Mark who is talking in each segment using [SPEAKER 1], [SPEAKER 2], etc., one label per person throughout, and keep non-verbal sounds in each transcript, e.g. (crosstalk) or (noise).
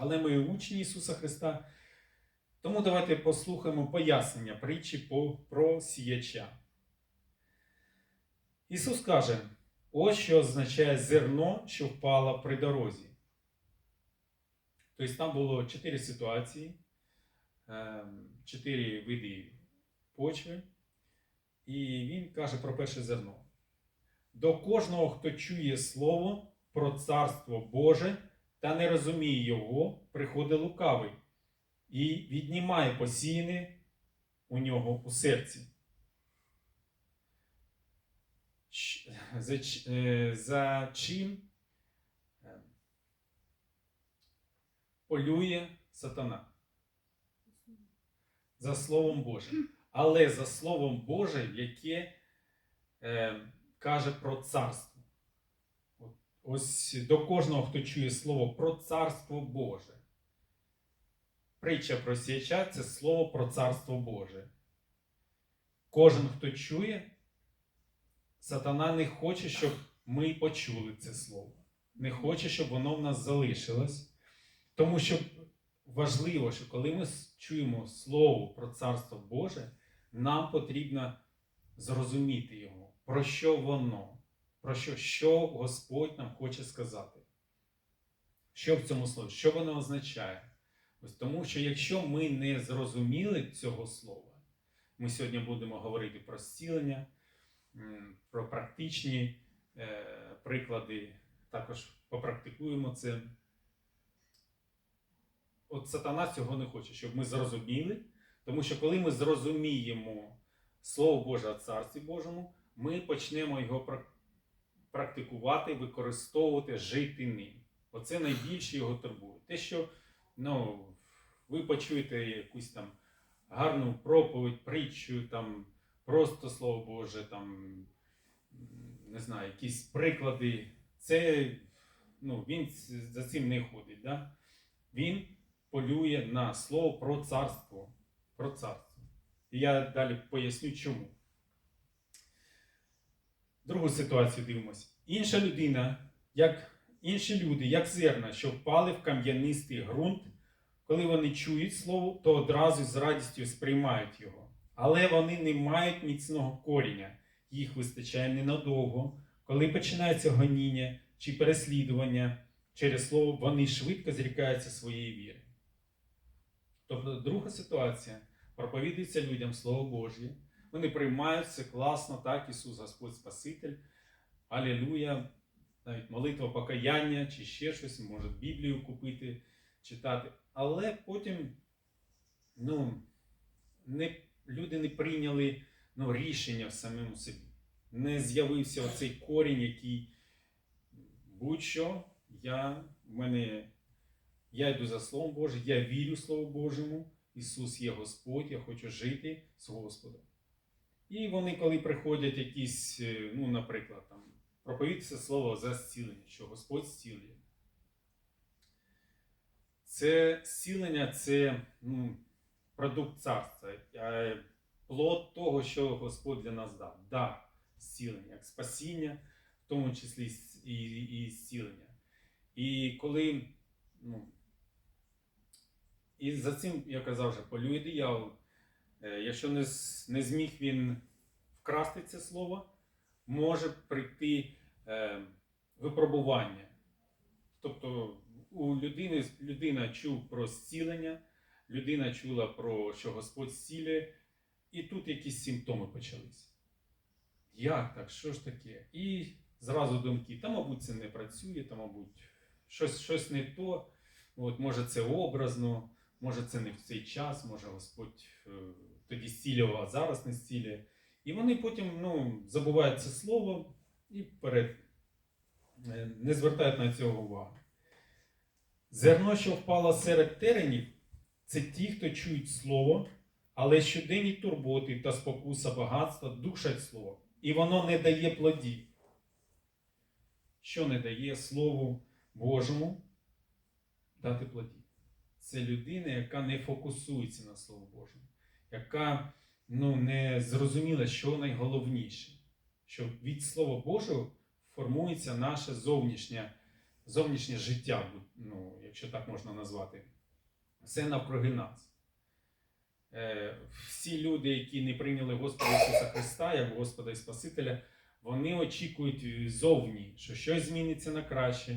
[SPEAKER 1] Але ми учні Ісуса Христа. Тому давайте послухаємо пояснення притчі про сіяча. Ісус каже: ось що означає зерно, що впало при дорозі. Тобто там було чотири ситуації, ем, чотири види почви. І він каже про перше зерно. До кожного, хто чує слово про царство Боже та не розуміє його, приходить лукавий і віднімає посіяне у нього у серці. За, е, за чим е, полює сатана? За Словом Божим. Але за Словом Божим, яке е, каже про царство. Ось до кожного, хто чує слово про царство Боже. Притча про сіяча це слово про царство Боже. Кожен, хто чує, сатана не хоче, щоб ми почули це слово. Не хоче, щоб воно в нас залишилось. Тому що важливо, що коли ми чуємо слово про царство Боже, нам потрібно зрозуміти його, про що воно, про що, що Господь нам хоче сказати. Що в цьому слові? Що воно означає? Ось тому що якщо ми не зрозуміли цього слова, ми сьогодні будемо говорити про зцілення, про практичні е, приклади, також попрактикуємо це. От сатана цього не хоче, щоб ми зрозуміли, тому що коли ми зрозуміємо Слово Боже о Царстві Божому, ми почнемо його пра- практикувати, використовувати, жити ним. Оце найбільше його турбує. Те, що ну, ви почуєте якусь там гарну проповідь, притчу, там, просто Слово Боже, там, не знаю, якісь приклади. Це ну, він за цим не ходить. Да? Він полює на слово про царство. Про царство. І я далі поясню чому. Другу ситуацію дивимося. Інша людина, як інші люди, як зерна, що впали в кам'янистий ґрунт, коли вони чують слово, то одразу з радістю сприймають його. Але вони не мають міцного коріння, їх вистачає ненадовго. Коли починається гоніння чи переслідування через слово, вони швидко зрікаються своєї віри. Тобто, друга ситуація проповідується людям Слово Божє. Вони приймають це класно, так, Ісус Господь Спаситель. Алілуя, навіть молитва покаяння чи ще щось, може Біблію купити, читати. Але потім ну, не, люди не прийняли ну, рішення в самому собі. Не з'явився оцей корінь, який будь-що, я, в мене, я йду за Словом Божим, я вірю Слову Божому, Ісус є Господь, я хочу жити з Господом. І вони, коли приходять якісь, е, ну, наприклад, там, проповідується слово за зцілення, що Господь зцілює. Це зцілення це ну, продукт царства, плод того, що Господь для нас дав. Да, зцілення, як спасіння, в тому числі і, і зцілення. І коли, ну, і за цим, я казав вже, полює диявол. Е, Якщо не, не зміг він вкрасти це слово, може прийти е, випробування. Тобто у людини людина чув про зцілення, людина чула про що Господь зцілює, і тут якісь симптоми почалися. Як так? Що ж таке? І зразу думки, та, мабуть, це не працює, та, мабуть, щось, щось не то. От, може, це образно, може, це не в цей час, може Господь е, тоді зцілював, а зараз не зцілює. І вони потім ну, забувають це слово і перед, е, не звертають на цього уваги. Зерно, що впало серед теренів, це ті, хто чують слово, але щоденні турботи та спокуса багатства душать слово, і воно не дає плодів. Що не дає Слову Божому дати плодів? Це людина, яка не фокусується на Слово Божому, яка ну, не зрозуміла, що найголовніше, що від Слова Божого формується наша зовнішня зовнішнє життя, ну, якщо так можна назвати, все навкруги нас. Е, Всі люди, які не прийняли Господа Ісуса Христа як Господа і Спасителя, вони очікують зовні, що щось зміниться на краще,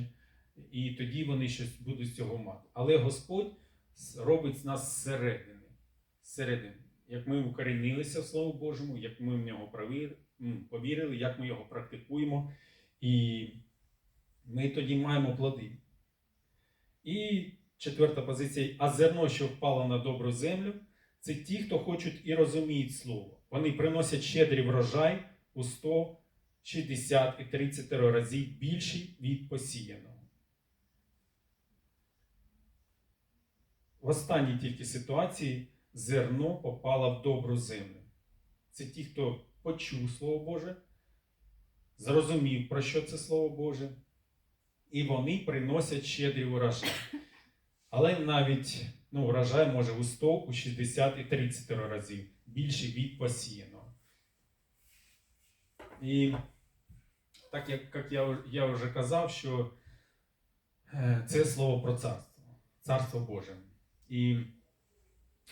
[SPEAKER 1] і тоді вони щось будуть з цього мати. Але Господь робить нас зсередини. зсередини. Як ми укорінилися в Слово Божому, як ми в нього повірили, як ми його практикуємо, і ми тоді маємо плоди. І четверта позиція: а зерно, що впало на добру землю, це ті, хто хочуть і розуміють слово. Вони приносять щедрий врожай у 100, 60 і 30 разів більший від посіяного. В останній тільки ситуації зерно попало в добру землю. Це ті, хто почув Слово Боже, зрозумів, про що це Слово Боже, і вони приносять щедрий урожай. Але навіть ну, урожай може у 100, у 60 і 30 разів більше від посіяного. І так як, як я, я вже казав, що е, це слово про царство, царство Боже. І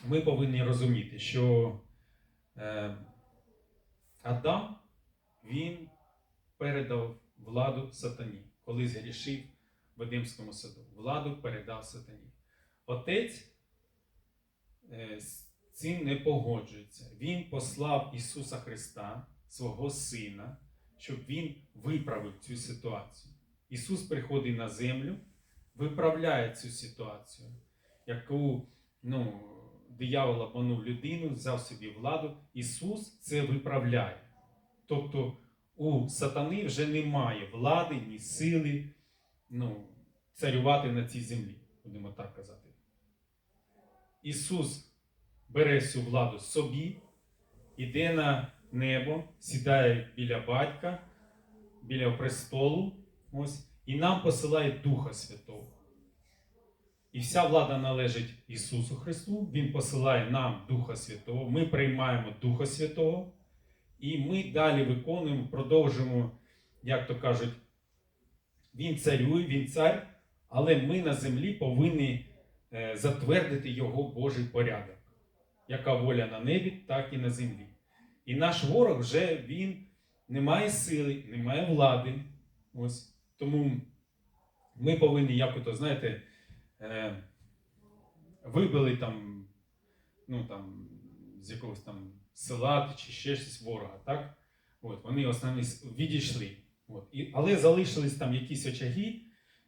[SPEAKER 1] ми повинні розуміти, що е, Адам він передав владу сатані, коли згрішив в Едемському саду. Владу передав сатані. Отець е, з цим не погоджується. Він послав Ісуса Христа, свого Сина, щоб Він виправив цю ситуацію. Ісус приходить на землю, виправляє цю ситуацію, яку ну, диявол обманув людину, взяв собі владу. Ісус це виправляє. Тобто у сатани вже немає влади, ні сили ну, царювати на цій землі, будемо так казати. Ісус бере цю владу собі, іде на небо, сідає біля батька, біля престолу, ось, і нам посилає Духа Святого. І вся влада належить Ісусу Христу. Він посилає нам Духа Святого. Ми приймаємо Духа Святого, і ми далі виконуємо, продовжуємо, як то кажуть, Він царює, Він цар, але ми на землі повинні е, затвердити Його Божий порядок. Яка воля на небі, так і на землі. І наш ворог вже він не має сили, не має влади. Ось. Тому ми повинні, як ото, знаєте, е, вибили там, ну там, з якогось там села чи ще щось ворога, так? От, вони основні відійшли. От. І, але залишились там якісь очаги,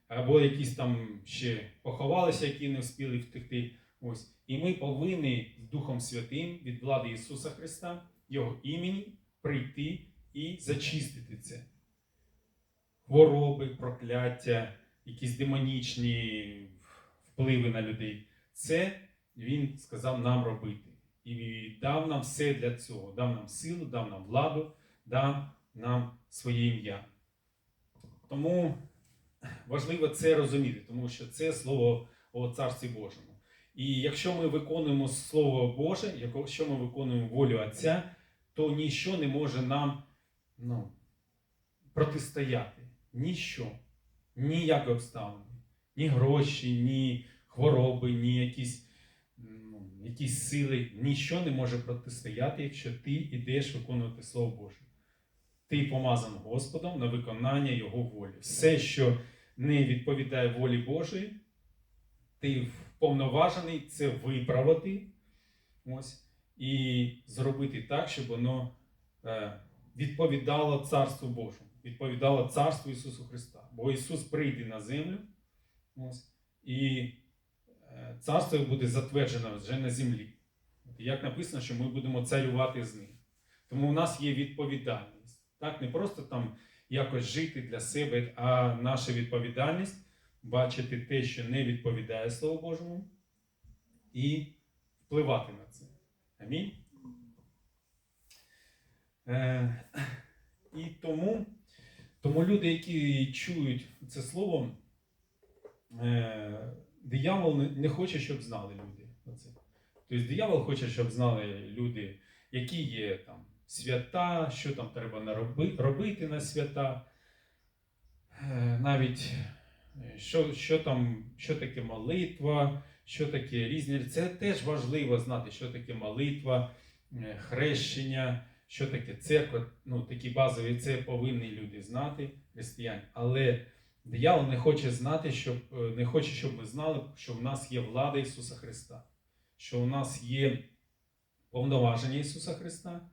[SPEAKER 1] або якісь там ще поховалися, які не встигли втекти. Ось. І ми повинні з Духом Святим від влади Ісуса Христа, Його імені, прийти і зачистити це. Хвороби, прокляття, якісь демонічні впливи на людей. Це Він сказав нам робити. І дав нам все для цього. Дав нам силу, дав нам владу, дав нам своє ім'я. Тому важливо це розуміти, тому що це слово о Царстві Божому. І якщо ми виконуємо Слово Боже, якщо ми виконуємо волю Отця, то ніщо не може нам ну, протистояти. Ніщо. Ніякі обставини. Ні гроші, ні хвороби, ні якісь, ну, якісь сили. Ніщо не може протистояти, якщо ти йдеш виконувати Слово Боже. Ти помазан Господом на виконання Його волі. Все, що не відповідає волі Божої, ти вповноважений це виправити ось, і зробити так, щоб воно е, відповідало Царству Божому, відповідало Царству Ісусу Христа. Бо Ісус прийде на землю, і е, царство буде затверджено вже на землі. Як написано, що ми будемо царювати з ним. Тому у нас є відповідальність. Так, не просто там якось жити для себе, а наша відповідальність бачити те, що не відповідає Слову Божому, і впливати на це. Амінь. Е, і тому, тому люди, які чують це слово, диявол не, хоче, щоб знали люди. Тобто диявол хоче, щоб знали люди, які є там свята, що там треба робити на свята. Е, навіть е, що, що там, що таке молитва, що таке різні. Це теж важливо знати, що таке молитва, е, хрещення, що таке церква. Ну, такі базові це повинні люди знати, християни. Але диявол не хоче знати, щоб е, не хоче, щоб ви знали, що в нас є влада Ісуса Христа, що у нас є повноваження Ісуса Христа.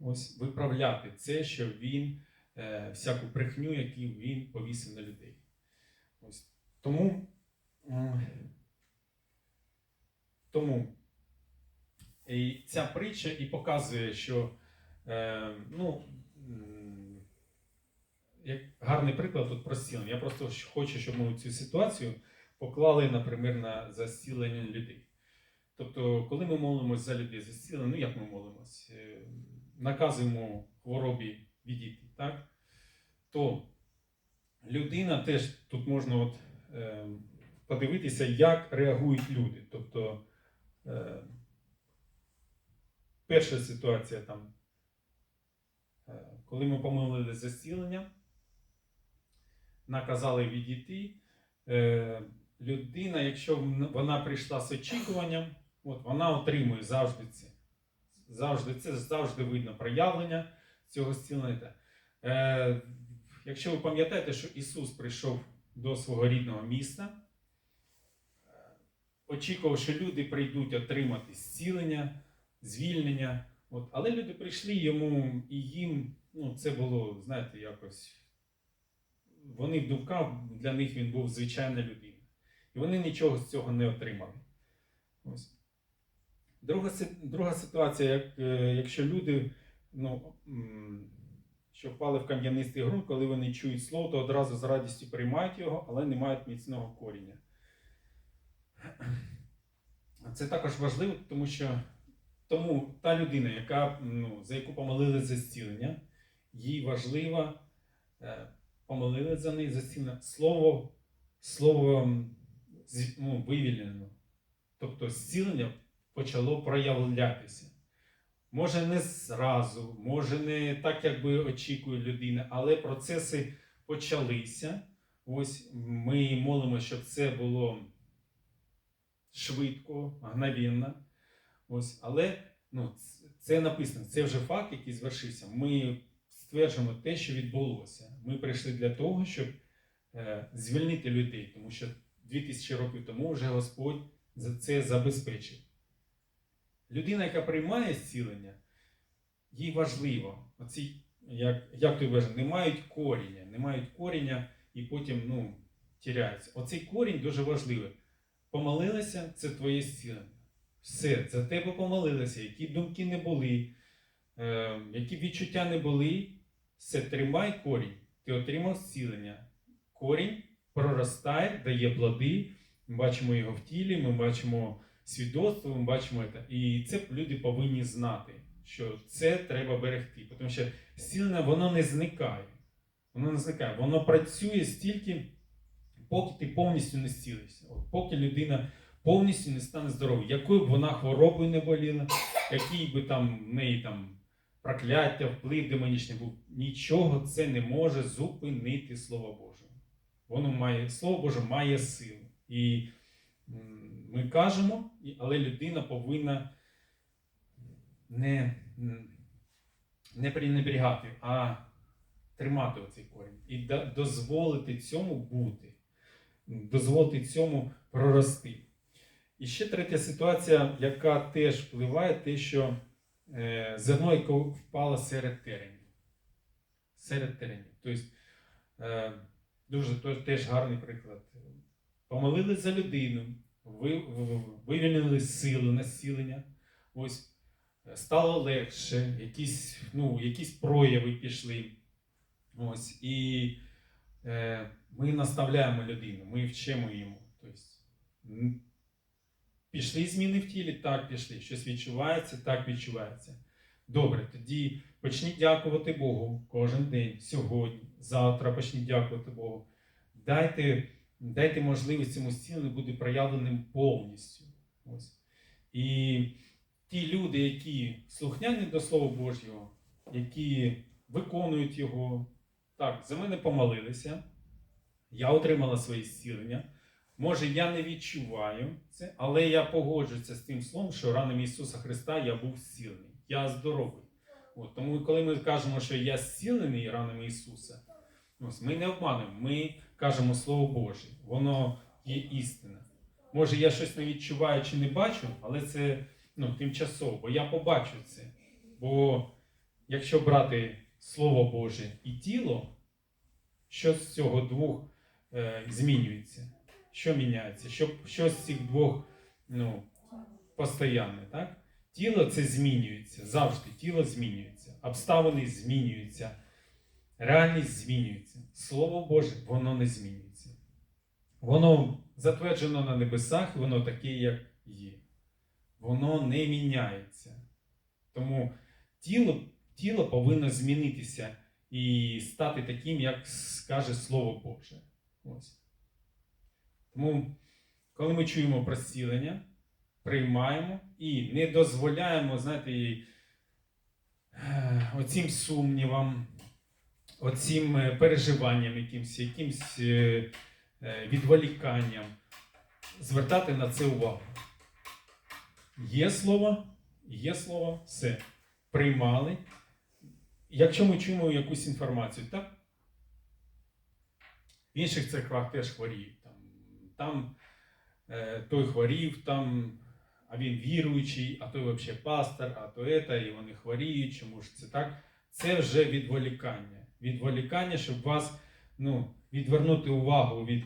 [SPEAKER 1] Ось виправляти це, що Він е, всяку брехню, яку Він повісив на людей. Ось тому. м, Тому і ця притча і показує, що е, ну, як гарний приклад тут про зцілення. Я просто хочу, щоб ми цю ситуацію поклали, наприклад, на за людей. Тобто, коли ми молимося за людей за зцілення, ну як ми молимось? Е, Наказуємо хворобі відійти, так? То людина теж тут можна от, е, подивитися, як реагують люди. Тобто, е, перша ситуація там, е, коли ми помилили за зцілення, наказали відійти. Е, людина, якщо вона прийшла з очікуванням, от вона отримує завжди це. Завжди це завжди видно проявлення цього зцілення. Е, якщо ви пам'ятаєте, що Ісус прийшов до свого рідного міста, очікував, що люди прийдуть отримати зцілення, звільнення. От. Але люди прийшли йому і їм, ну, це було, знаєте, якось. Вони в думках, для них він був звичайна людина. І вони нічого з цього не отримали. Ось. Друга, друга ситуація, як, е, якщо люди, ну, що впали в кам'янистий ґрунт, коли вони чують слово, то одразу з радістю приймають його, але не мають міцного коріння. (clears throat) Це також важливо, тому що тому та людина, яка, ну, за яку помолили за зцілення, їй важливо помолили за неї за зцілення слово, слово ну, вивільнено. Тобто зцілення почало проявлятися. Може, не зразу, може, не так, як би очікує людина, але процеси почалися. Ось ми молимося, щоб це було швидко, мгновенно. Ось, але ну, це написано, це вже факт, який звершився. Ми стверджуємо те, що відбулося. Ми прийшли для того, щоб е, звільнити людей, тому що 2000 років тому вже Господь це забезпечив. Людина, яка приймає зцілення, їй важливо. Оці, як, як ти вважаєш, не мають коріння, не мають коріння і потім ну, тіряються. Оцей корінь дуже важливий. Помолилися це твоє зцілення. Все, за тебе помолилися, які думки не були, е, які відчуття не були, все, тримай корінь. Ти отримав зцілення. Корінь проростає, дає плоди. Ми бачимо його в тілі, ми бачимо свідоцтво, ми бачимо це. І це люди повинні знати, що це треба берегти. Тому що зцілення воно не зникає. Воно не зникає. Воно працює стільки, поки ти повністю не зцілився. От поки людина повністю не стане здоровою, якою б вона хворобою не боліла, який би там в неї там прокляття, вплив демонічний був, нічого це не може зупинити Слово Боже. Воно має, Слово Боже має силу. І ми кажемо, але людина повинна не, не пренебрігати, а тримати оцей корінь і дозволити цьому бути, дозволити цьому прорости. І ще третя ситуація, яка теж впливає, те, що зерно, яке впало серед теренів. Серед теренів. Тобто, е, дуже теж гарний приклад. Помолились за людину, вивільнили силу насілення. Ось е, стало легше, якісь, ну, якісь прояви пішли. Ось, і е, ми наставляємо людину, ми вчимо йому. Тобто, пішли зміни в тілі, так пішли. Щось відчувається, так відчувається. Добре, тоді почніть дякувати Богу кожен день, сьогодні, завтра почніть дякувати Богу. Дайте, дайте можливість цьому зціленню бути проявленим повністю. Ось. І ті люди, які слухняні до Слова Божого, які виконують його, так, за мене помолилися. Я отримала своє зцілення. Може, я не відчуваю це, але я погоджуюся з тим словом, що ранами Ісуса Христа я був зцілений. Я здоровий. От, тому, коли ми кажемо, що я зцілений ранами Ісуса, ось, ми не обмануємо, ми кажемо Слово Боже, воно є істина. Може, я щось не відчуваю чи не бачу, але це ну, тимчасово, бо я побачу це. Бо якщо брати Слово Боже і тіло, що з цього двох е, змінюється? Що міняється? Що, що з цих двох ну, постоянне, так? Тіло це змінюється, завжди тіло змінюється, обставини змінюються, реальність змінюється. Слово Боже, воно не змінюється. Воно затверджено на небесах, воно таке, як є. Воно не міняється. Тому тіло, тіло повинно змінитися і стати таким, як скаже Слово Боже. Ось. Тому, коли ми чуємо про зцілення, приймаємо і не дозволяємо, знаєте, е, оцім сумнівам, оцім е, переживанням, якимсь, якимсь е, відволіканням, звертати на це увагу. Є слово, є слово, все. Приймали. Якщо ми чуємо якусь інформацію, так? В інших церквах теж хворіють. Там, е, той хворів, там, а він віруючий, а той взагалі пастор, а то це, і вони хворіють, чому ж це так? Це вже відволікання. Відволікання, щоб вас ну, відвернути увагу від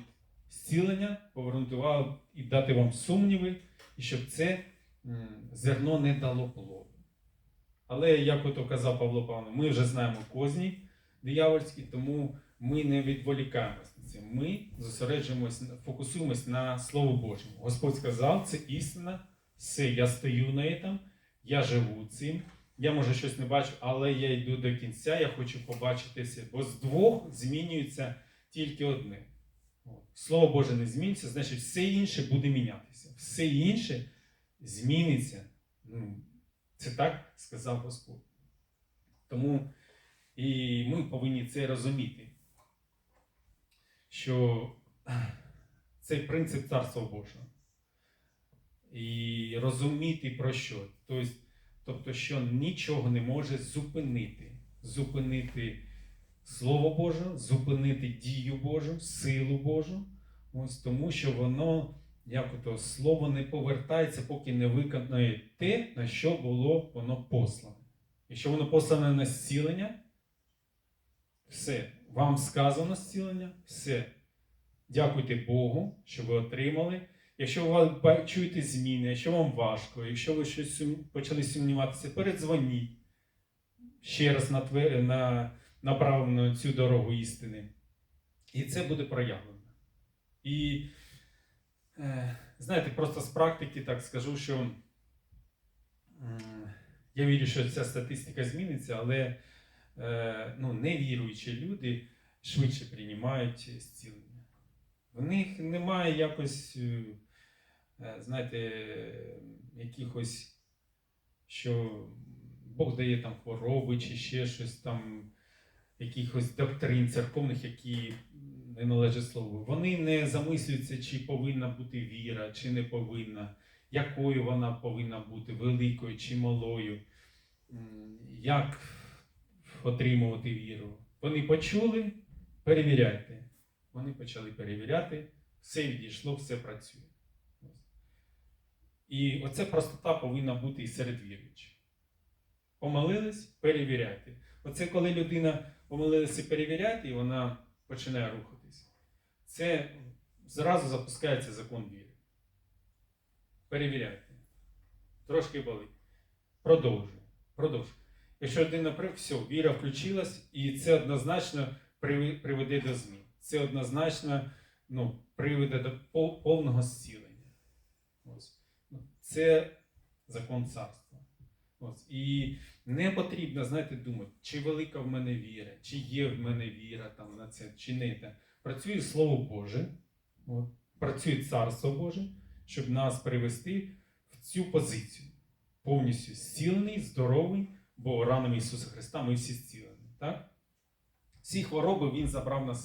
[SPEAKER 1] зцілення, повернути увагу і дати вам сумніви, і щоб це зерно не дало плоду. Але, як ото казав Павло Павлович, ми вже знаємо козні диявольські, тому ми не відволікаємось це. Ми зосереджуємось, фокусуємось на Слово Божому. Господь сказав, це істина, все, я стою на этом, я живу цим. Я може щось не бачу, але я йду до кінця, я хочу побачити все. Бо з двох змінюється тільки одне. Слово Боже не зміниться, значить все інше буде мінятися. Все інше зміниться. Ну, це так сказав Господь. Тому і ми повинні це розуміти, що цей принцип Царства Божого. І розуміти про що. Тобто, що нічого не може зупинити. Зупинити Слово Боже, зупинити дію Божу, силу Божу. Ось тому, що воно, як ото слово не повертається, поки не виконає те, на що було воно послане. Якщо воно послане на зцілення, все, вам сказано зцілення, все. Дякуйте Богу, що ви отримали. Якщо ви чуєте зміни, якщо вам важко, якщо ви щось почали сумніватися, передзвоніть ще раз на, на, направимо на цю дорогу істини. І це буде проявлено. І е, знаєте, просто з практики так скажу, що м, я вірю, що ця статистика зміниться, але е, ну, невіруючі люди швидше приймають зцілення. В них немає якось, е, е, знаєте, якихось, що Бог дає там хвороби чи ще щось там, якихось доктрин церковних, які не належать слову. Вони не замислюються, чи повинна бути віра, чи не повинна, якою вона повинна бути, великою чи малою, як отримувати віру. Вони почули, перевіряйте. Вони почали перевіряти, все відійшло, все працює. І оця простота повинна бути і серед віруючих. Помолились, перевіряйте. Оце коли людина помолилася перевіряти, і вона починає рухатись. Це зразу запускається закон віри. Перевіряйте. Трошки болить. Продовжуй. Продовжуй. Якщо при все, віра включилась, і це однозначно приведе до змін. Це однозначно ну, приведе до повного зцілення. Ось. Ну, Це закон царства. Ось. І не потрібно, знаєте, думати, чи велика в мене віра, чи є в мене віра там, на це, чи. Працює Слово Боже, от. працює Царство Боже, щоб нас привести в цю позицію. Повністю зцілений, здоровий, бо ранами Ісуса Христа ми всі зцілені. Так? Всі хвороби Він забрав на себе.